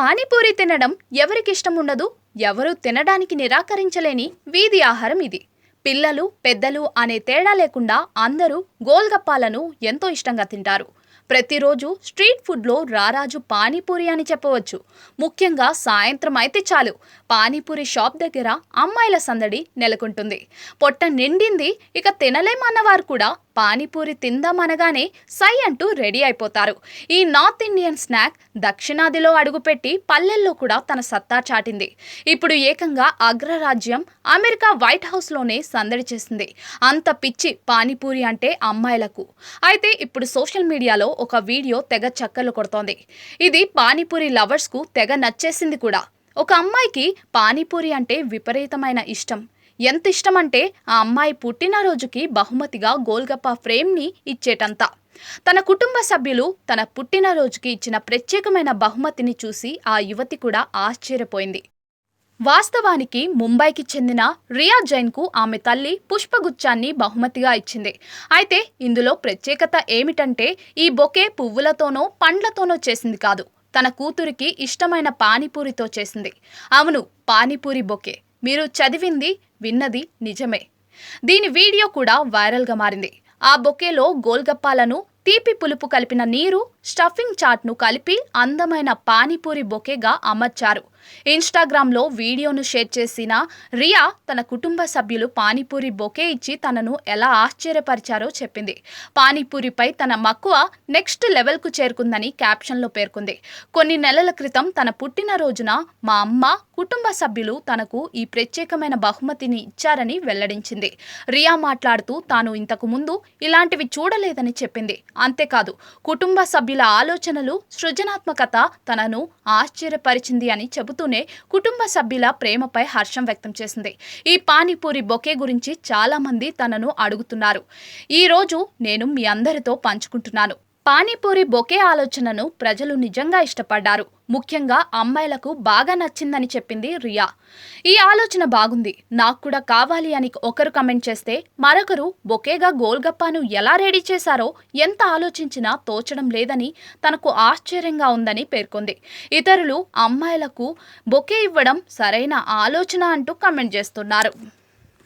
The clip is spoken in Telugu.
పానీపూరి తినడం ఎవరికి ఇష్టం ఉండదు ఎవరు తినడానికి నిరాకరించలేని వీధి ఆహారం ఇది. పిల్లలు పెద్దలు అనే తేడా లేకుండా అందరూ గోల్గప్పాలను ఎంతో ఇష్టంగా తింటారు. ప్రతిరోజు స్ట్రీట్ ఫుడ్లో రారాజు పానీపూరి అని చెప్పవచ్చు. ముఖ్యంగా సాయంత్రం అయితే చాలు. పానీపూరి షాప్ దగ్గర అమ్మాయిల సందడి నెలకొంటుంది. పొట్ట నిండింది ఇక తినలేమన్నవారు కూడా పానీపూరి తిందామనగానే సై అంటూ రెడీ అయిపోతారు. ఈ నార్త్ ఇండియన్ స్నాక్ దక్షిణాదిలో అడుగుపెట్టి పల్లెల్లో కూడా తన సత్తా చాటింది. ఇప్పుడు ఏకంగా అగ్రరాజ్యం అమెరికా వైట్ హౌస్లోనే సందడి చేసింది. అంత పిచ్చి పానీపూరి అంటే అమ్మాయిలకు. అయితే ఇప్పుడు సోషల్ మీడియాలో ఒక వీడియో తెగ చక్కర్లు కొడుతోంది. ఇది పానీపూరి లవర్స్కు తెగ నచ్చేసింది కూడా. ఒక అమ్మాయికి పానీపూరి అంటే విపరీతమైన ఇష్టం. ఎంత ఇష్టమంటే ఆ అమ్మాయి పుట్టినరోజుకి బహుమతిగా గోల్గప్ప ఫ్రేమ్ని ఇచ్చేటంత. తన కుటుంబ సభ్యులు తన పుట్టినరోజుకి ఇచ్చిన ప్రత్యేకమైన బహుమతిని చూసి ఆ యువతి కూడా ఆశ్చర్యపోయింది. వాస్తవానికి ముంబైకి చెందిన రియా జైన్కు ఆమె తల్లి పుష్పగుచ్చాన్ని బహుమతిగా ఇచ్చింది. అయితే ఇందులో ప్రత్యేకత ఏమిటంటే ఈ బొకే పువ్వులతోనో పండ్లతోనో చేసింది కాదు. తన కూతురికి ఇష్టమైన పానీపూరితో చేసింది. అవును పానీపూరి బొకే. మీరు చదివింది విన్నది నిజమే. దీని వీడియో కూడా వైరల్గా మారింది. ఆ బొకేలో గోల్గప్పాలను తీపి పులుపు కలిపిన నీరు స్టఫింగ్ చాట్ను కలిపి అందమైన పానీపూరి బొకేగా అమర్చారు. ఇన్స్టాగ్రామ్లో వీడియోను షేర్ చేసిన రియా తన కుటుంబ సభ్యులు పానీపూరి బొకే ఇచ్చి తనను ఎలా ఆశ్చర్యపరిచారో చెప్పింది. పానీపూరిపై తన మక్కువ నెక్స్ట్ లెవెల్కు చేరుకుందని క్యాప్షన్లో పేర్కొంది. కొన్ని నెలల క్రితం తన పుట్టినరోజున మా అమ్మ కుటుంబ సభ్యులు తనకు ఈ ప్రత్యేకమైన బహుమతిని ఇచ్చారని వెల్లడించింది. రియా మాట్లాడుతూ తాను ఇంతకు ముందు ఇలాంటివి చూడలేదని చెప్పింది. అంతేకాదు కుటుంబ సభ్యులు ఆలోచనలు సృజనాత్మకత తనను ఆశ్చర్యపరిచింది అని చెబుతూనే కుటుంబ సభ్యుల ప్రేమపై హర్షం వ్యక్తం చేసింది. ఈ పానీపూరి బొకే గురించి చాలామంది తనను అడుగుతున్నారు. ఈ రోజు నేను మీ అందరితో పంచుకుంటున్నాను. పానీపూరి బొకే ఆలోచనను ప్రజలు నిజంగా ఇష్టపడ్డారు. ముఖ్యంగా అమ్మాయిలకు బాగా నచ్చిందని చెప్పింది రియా. ఈ ఆలోచన బాగుంది. నాకు కూడా కావాలి అని ఒకరు కమెంట్ చేస్తే మరొకరు బొకేగా గోల్గప్పాను ఎలా రెడీ చేశారో ఎంత ఆలోచించినా తోచడం లేదని తనకు ఆశ్చర్యంగా ఉందని పేర్కొంది. ఇతరులు అమ్మాయిలకు బొకే ఇవ్వడం సరైన ఆలోచన అంటూ కమెంట్ చేస్తున్నారు.